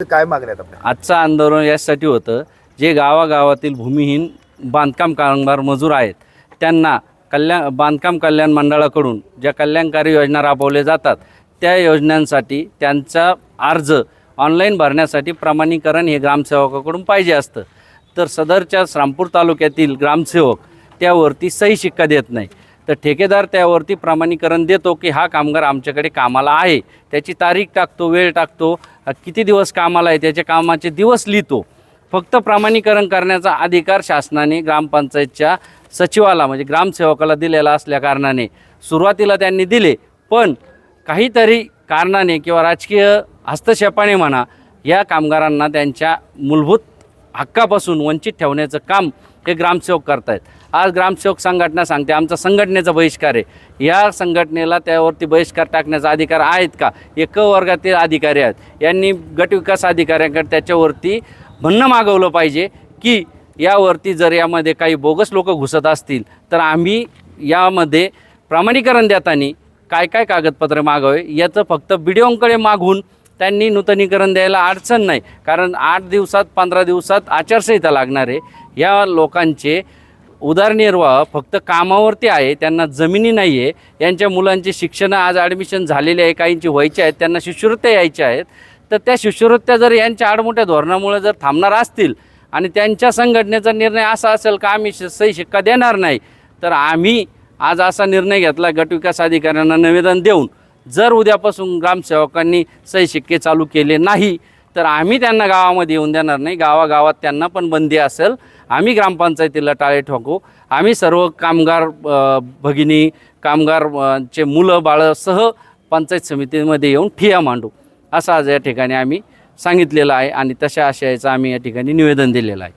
काय मागण्यात आपल्या? आजचं आंदोलन यासाठी होतं जे गावागावातील भूमिहीन बांधकाम कामगार मजूर आहेत त्यांना कल्याण बांधकाम कल्याण मंडळाकडून ज्या कल्याणकारी योजना राबवल्या जातात त्या योजनांसाठी त्यांचा अर्ज ऑनलाईन भरण्यासाठी प्रमाणीकरण हे ग्रामसेवकाकडून पाहिजे असतं. तर सदरच्या श्रामपूर तालुक्यातील ग्रामसेवक त्यावरती सही शिक्का देत नाही. तर ठेकेदार त्यावरती प्रमाणीकरण देतो की हा कामगार आमच्याकडे कामाला आहे. त्याची तारीख टाकतो वेळ टाकतो किती दिवस कामाला आहे त्याच्या कामाचे दिवस लिहितो. फक्त प्रमाणीकरण करण्याचा अधिकार शासनाने ग्रामपंचायतच्या सचिवाला म्हणजे ग्रामसेवकाला दिलेला असल्याकारणाने सुरुवातीला त्यांनी दिले. पण काहीतरी कारणाने किंवा राजकीय हस्तक्षेपाने म्हणा या कामगारांना त्यांच्या मूलभूत हक्कापासून वंचित ठेवण्याचं काम हे ग्रामसेवक करतायत. आज ग्रामसेवक संघटना सांगते आमचा संघटनेचा बहिष्कार आहे. या संघटनेला त्यावरती बहिष्कार टाकण्याचा अधिकार आहेत का? हे क वर्गातील अधिकारी आहेत. यांनी गटविकास अधिकाऱ्यांकडे त्याच्यावरती म्हणणं मागवलं पाहिजे की यावरती जर यामध्ये काही बोगस लोक घुसत असतील तर आम्ही यामध्ये प्रमाणीकरण देताना काय काय कागदपत्रे मागावे याचं फक्त बी डी ओंकडे मागून त्यांनी नूतनीकरण द्यायला अडचण नाही. कारण आठ दिवसात पंधरा दिवसात आचारसंहिता लागणार आहे. या लोकांचे उदरनिर्वाह फक्त कामावरती आहे त्यांना जमिनी नाही आहे यांच्या मुलांचे शिक्षण आज ॲडमिशन झालेले आहे काहींची व्हायचे आहेत त्यांना शिष्यवृत्त्या यायच्या आहेत. तर त्या शिष्यवृत्त्या जर यांच्या आडमोठ्या धोरणामुळे जर थांबणार असतील आणि त्यांच्या संघटनेचा निर्णय असा असेल का आम्ही सही शिक्का देणार नाही तर आम्ही आज असा निर्णय घेतला गटविकास अधिकाऱ्यांना निवेदन देऊन जर उद्यापासून ग्रामसेवकांनी सही शिक्के चालू केले नाही तर आम्ही त्यांना गावामध्ये येऊन देणार नाही. गावागावात त्यांना पण बंदी असेल. आम्ही ग्रामपंचायतीला टाळे ठोकू. आम्ही सर्व कामगार भगिनी कामगारचे मुलं बाळं सह पंचायत समितीमध्ये येऊन ठिया मांडू. असं आज या ठिकाणी आम्ही सांगितलेलं आहे आणि तशा आशयाचं आम्ही या ठिकाणी निवेदन दिलेलं आहे.